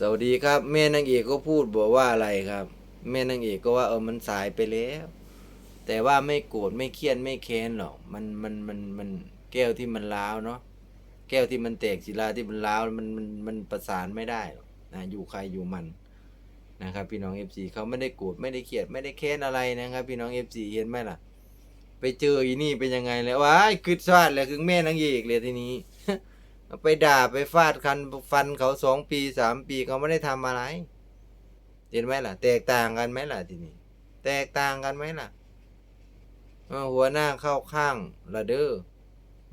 สวัสดีครับ แม่นางเอกก็พูดบอกว่าอะไรครับ แม่นางเอกก็ว่าเออมันสายไปแล้ว แต่ว่าไม่โกรธไม่เครียดไม่แค้นหรอกมันมันมันมันแก้วที่มันร้าวเนาะแก้วที่มันแตกศิลาที่มันร้าวมันมันมันประสานไม่ได้หรอกนะอยู่ใครอยู่มันนะครับพี่น้องเอฟซีเขาไม่ได้โกรธไม่ได้เครียดไม่ได้แค้นอะไรนะครับ พี่น้องเอฟซีเห็นไหมล่ะ ไปเจออีนี่เป็นยังไงแล้วว้ายคืดซาดเลยคือแม่นางเอกเลยทีนี้ ไปด่าไปฟาดคันฟันเขาสองปีสามปีเขาไม่ได้ทำอะไร เห็นไหมล่ะ แตกต่างกันไหมล่ะทีนี้ แตกต่างกันไหมล่ะหัวหน้าเข้าข้างละเด้อ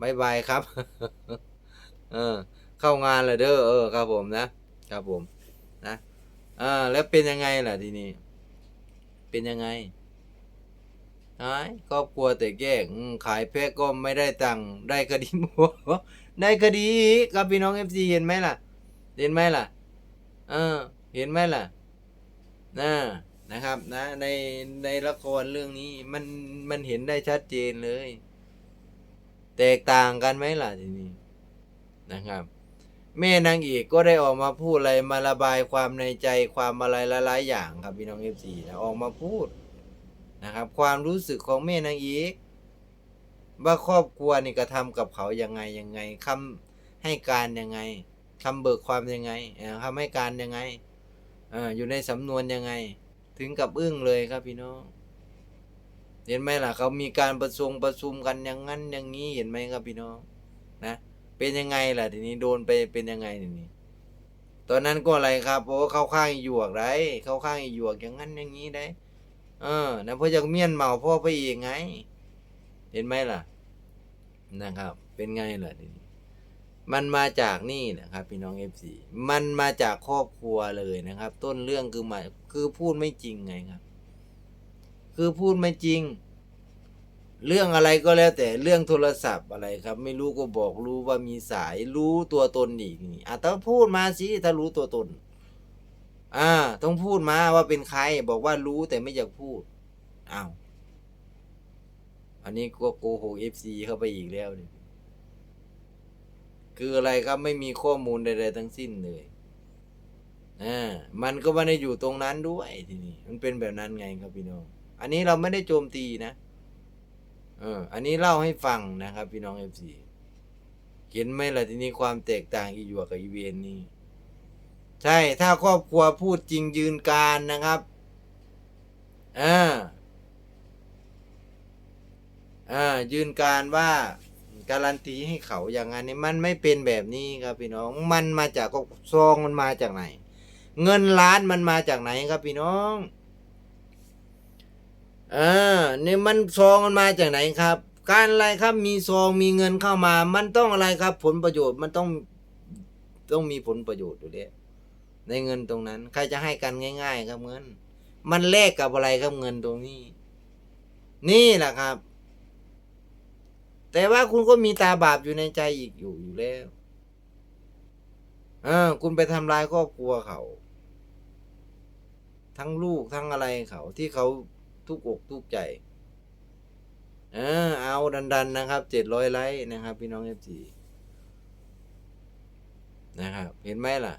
บายบายครับ เออ เข้างานละเด้อเออครับผมนะครับผม นะอ่าแล้วเป็นยังไงล่ะทีนี้ เป็นยังไง หายครอบครัวแต่แยกอืมขายแพะก็ไม่ได้ตังค์ได้คดีหมัวได้คดีอีกครับพี่น้องเอฟซีเห็นไหมล่ะ เห็นไหมล่ะ เออ เห็นไหมล่ะนะนะครับ นะ ในในละครเรื่องนี้มันมันเห็นได้ชัดเจนเลย แตกต่างกันไหมล่ะทีนี้นะครับ แม่นางเอกก็ได้ออกมาพูดอะไรมาระบายความในใจความอะไรหลายๆอย่างครับพี่น้องเอฟซีนะออกมาพูด นะครับ ความรู้สึกของแม่นางเอกว่าครอบครัวนี่กระทำกับเขายังไงยังไงคำให้การยังไงคำเบิกความยังไงเอ่อคำให้การยังไงอออยู่ในสำนวนยังไง ถึงกับอึ้งเลยครับพี่น้อง เห็นไหมล่ะ เขามีการประชุมประชุมกันอย่างนั้นอย่างนี้เห็นไหมครับพี่น้อง นะ เป็นยังไงล่ะทีนี้โดนไปเป็นยังไงทีนี้ตอนนั้นก็อะไรครับโอ้เข้าข้างอีหยวกไรเข้าข้างอีหยวกอย่างนั้นอย่างนี้ได้ เออนะเพราะยังเมียนเมาพ่อไปอีกไง เห็นไหมล่ะ นะครับ เป็นไงล่ะทีนี้มันมาจากนี่นะครับ พี่น้องเอฟซีมันมาจากครอบครัวเลยนะครับ ต้นเรื่องคือมาคือพูดไม่จริงไงครับ คือพูดไม่จริง เรื่องอะไรก็แล้วแต่เรื่องโทรศัพท์อะไรครับ ไม่รู้ก็บอกรู้ว่ามีสายรู้ตัวตนอีกนี่อะต้องพูดมาสิถ้ารู้ตัวตน อ่า ต้องพูดมาว่าเป็นใคร บอกว่ารู้แต่ไม่อยากพูดอ้าวอันนี้ก็โกหกเอฟซีเข้าไปอีกแล้วเนี่ยคืออะไรครับไม่มีข้อมูลใดๆทั้งสิ้นเลยอ่ามันก็ไม่ได้อยู่ตรงนั้นด้วยทีนี้มันเป็นแบบนั้นไงครับพี่น้อง อันนี้เราไม่ได้โจมตีนะเออ อันนี้เล่าให้ฟังนะครับ พี่น้องเอฟซีเห็นไหมล่ะทีนี้ความแตกต่างอีหยวกกับอีเวนนี่ ใช่ถ้าครอบครัวพูดจริงยืนการนะครับอ่าอ่ายืนการว่าการันตีให้เขาอย่างนั้นนี่มันไม่เป็นแบบนี้ครับพี่น้อง มันมาจากก็ซองมันมาจากไหน เงินล้านมันมาจากไหนครับพี่น้องอ่านี่มันซองมันมาจากไหนครับ การอะไรครับมีซองมีเงินเข้ามา มันต้องอะไรครับ ผลประโยชน์มันต้องต้องมีผลประโยชน์อยู่แล้ว ในเงินตรงนั้น ใครจะให้กันง่าย ๆ ครับเงิน มันแลกกับอะไรครับเงินตรงนี้ นี่แหละครับ แต่ว่าคุณก็มีตาบาปอยู่ในใจอีกอยู่อยู่แล้วเออคุณไปทำลายครอบครัวเขา ทั้งลูกทั้งอะไรเขา ที่เขาทุกอกทุกใจเออเอาดัน ๆ นะครับเจ็ดร้อยไลค์นะครับ พี่น้องเอฟซีนะครับ เห็นไหมล่ะ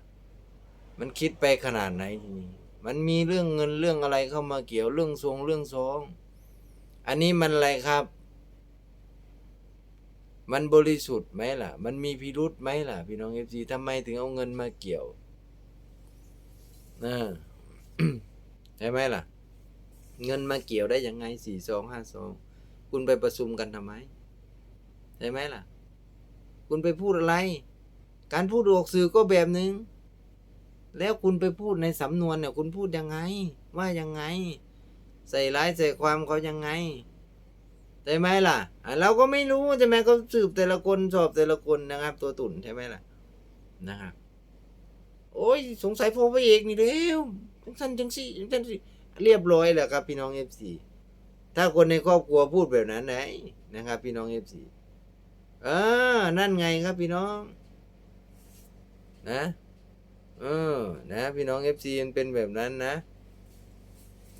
มันคิดไปขนาดไหนทีนี้ มันมีเรื่องเงินเรื่องอะไรเข้ามาเกี่ยวเรื่องทรงเรื่องซอง อันนี้มันอะไรครับ มันบริสุทธิ์ไหมล่ะ มันมีพิรุษไหมล่ะ พี่น้องเอฟซีทำไมถึงเอาเงินมาเกี่ยวนะใช่ไหมล่ะ เงินมาเกี่ยวได้ยังไงสี่สองห้าสองคุณไปประชุมกันทำไมใช่ไหมล่ะ คุณไปพูดอะไร การพูดออกสื่อก็แบบหนึง่ง แล้วคุณไปพูดในสำนวนเนี่ย คุณพูดยังไง ว่ายังไง ใส่ร้ายใส่ความเขายังไงใช่ไหมล่ะอะเราก็ไม่รู้ใช่ไหมเขาสืบแต่ละคนสอบแต่ละคนนะครับ ตัวตุ่นใช่ไหมล่ะนะครับโอ้ยสงสัยพ่อพระเอกนี่เร็วจังสันจังสี่จังสันสิเรียบร้อยแล้วครับ พี่น้องเอฟซีถ้าคนในครอบครัวพูดแบบนั้นไหนนะครับ พี่น้องเอฟซีเออนั่นไงครับพี่น้อง นะ เออ นะ พี่น้องเอฟซีมันเป็นแบบนั้นนะ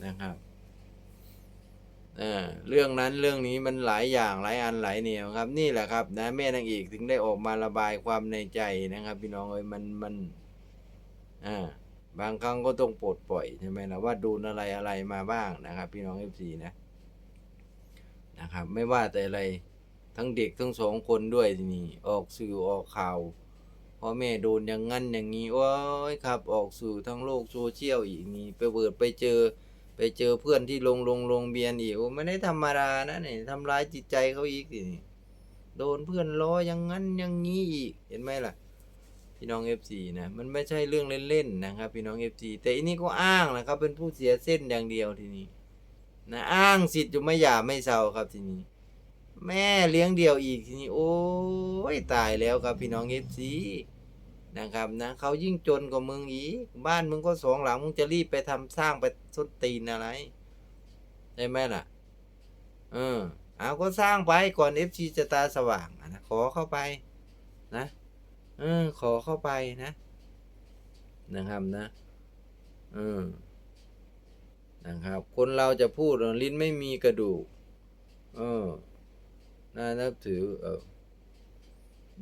นะครับอ่าเรื่องนั้นเรื่องนี้มันหลายอย่างหลายอันหลายแนวครับ นี่แหละครับ นะแม่นางเอกถึงได้ออกมาระบายความในใจนะครับ พี่น้องเอ้ยมันมันอ่าบางครั้งก็ต้องปลดปล่อยใช่ไหมล่ะว่าดนอะไรอะไรมาบ้างนะครับ พี่น้องเอฟซีนะนะครับ ไม่ว่าแต่อะไรทั้งเด็กทั้งสองคนด้วยทีนี้ออกสื่อออกข่าว พ่อแม่โดนอย่างงั้นอย่างนี้โอ้ยครับ ออกสื่ทั้งโลกโซเชียลอีกนี่ไปเปิดไปเจอ ไปเจอเพื่อนที่ลงลงลงเบียนอีกโอ้ไม่ได้ธรรมดานะเนี่ยทำร้ายจิตใจเขาอีกทีนี่โดนเพื่อนล้ออย่างงั้นอย่างนี้อีกเห็นไหมล่ะ พี่น้อง FC นะมันไม่ใช่เรื่องเล่นๆนะครับ พี่น้อง FC แต่อันนี้ก็อ้างนะครับ เป็นผู้เสียเส้นอย่างเดียวทีนี้นะอ้างสิทธิ์อยู่ไม่หยาไม่เศร้าครับทีนี้แม่เลี้ยงเดี่ยวอีกทีนี้โอ้ยตายแล้วครับพี่น้อง FC นะครับนะเขายิ่งจนกว่ามึงอีกบ้านมึงก็สองหลังมึงจะรีบไปทำสร้างไปส้นตีนอะไรใช่ไหมล่ะ เออเอาก็สร้างไปก่อน FC จะตาสว่างนะขอเข้าไป นะเออขอเข้าไปนะ นะครับนะเออนะครับ คนเราจะพูดลิ้นไม่มีกระดูกเออน่านับถือเออ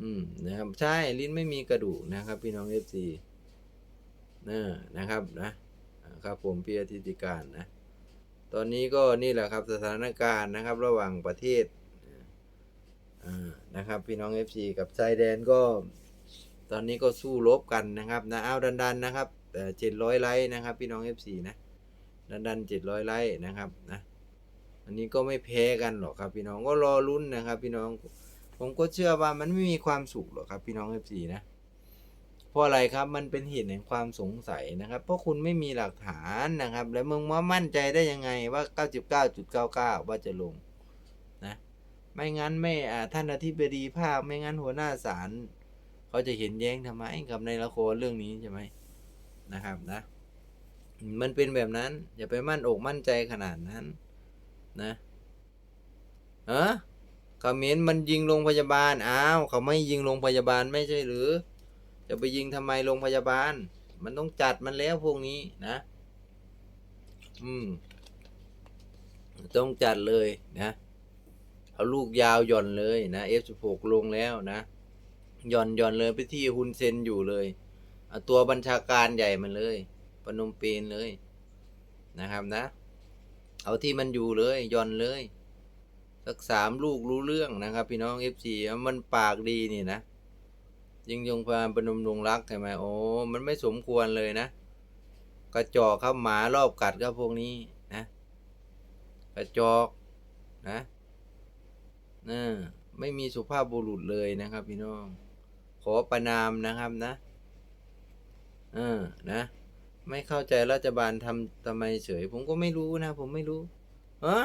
อืมนะครับ ใช่ลิ้นไม่มีกระดูกนะครับ พี่น้องเอฟซีนะนะครับนะครับ ผมพี่อธิติการนะ ตอนนี้ก็นี่แหละครับสถานการณ์นะครับ ระหว่างประเทศนะครับ พี่น้อง FC กับชายแดนก็ ตอนนี้ก็สู้รบกันนะครับนะเอาดันดันนะครับเจ็ดร้อยไลค์นะครับ พี่น้อง F4 นะดันดันเจ็ดร้อยไลค์นะครับนะอันนี้ก็ไม่แพ้กันหรอกครับ พี่น้องก็รอลุ้นนะครับ พี่น้อง ผมก็เชื่อว่ามันไม่มีความสุขหรอกครับ พี่น้อง F4 นะ เพราะอะไรครับมันเป็นเหตุแห่งความสงสัยนะครับ เพราะคุณไม่มีหลักฐานนะครับ แล้วมึงมามั่นใจได้ยังไงว่า 99.99 ว่าจะลงนะไม่งั้นไม่อ่าท่านอธิบดีภาคไม่งั้นหัวหน้าศาลเขาจะเห็นแย้งทำไมกับในละครเรื่องนี้ใช่ไหมนะครับนะ มันเป็นแบบนั้น อย่าไปมั่นอกมั่นใจขนาดนั้น นะเออ คอมเมนต์มันยิงโรงพยาบาล อ้าว เขาไม่ยิงโรงพยาบาลไม่ใช่หรือ จะไปยิงทำไมโรงพยาบาล มันต้องจัดมันแล้วพวกนี้นะ อืม ต้องจัดเลยนะเอาลูกยาวหย่อนเลยนะ F16 ลงแล้วนะ หย่อนหย่อนเลยไปที่ฮุนเซนอยู่เลยเอาตัวบัญชาการใหญ่มันเลยปนมเปญเลยนะครับนะ เอาที่มันอยู่เลยหย่อนเลย สักสามลูกรู้เรื่องนะครับ พี่น้องเอฟซีมันปากดีนี่นะยิงยงพานปนมดงรักใช่ไหมโอ้มันไม่สมควรเลยนะ กระจอกครับหมารอบกัดครับพวกนี้นะ กระจอกนะนะไม่มีสุภาพบุรุษเลยนะครับ พี่น้อง ขอประนามนะครับนะเออนะ ไม่เข้าใจรัฐบาลทำทำไมเฉย ผมก็ไม่รู้นะ ผมไม่รู้เออ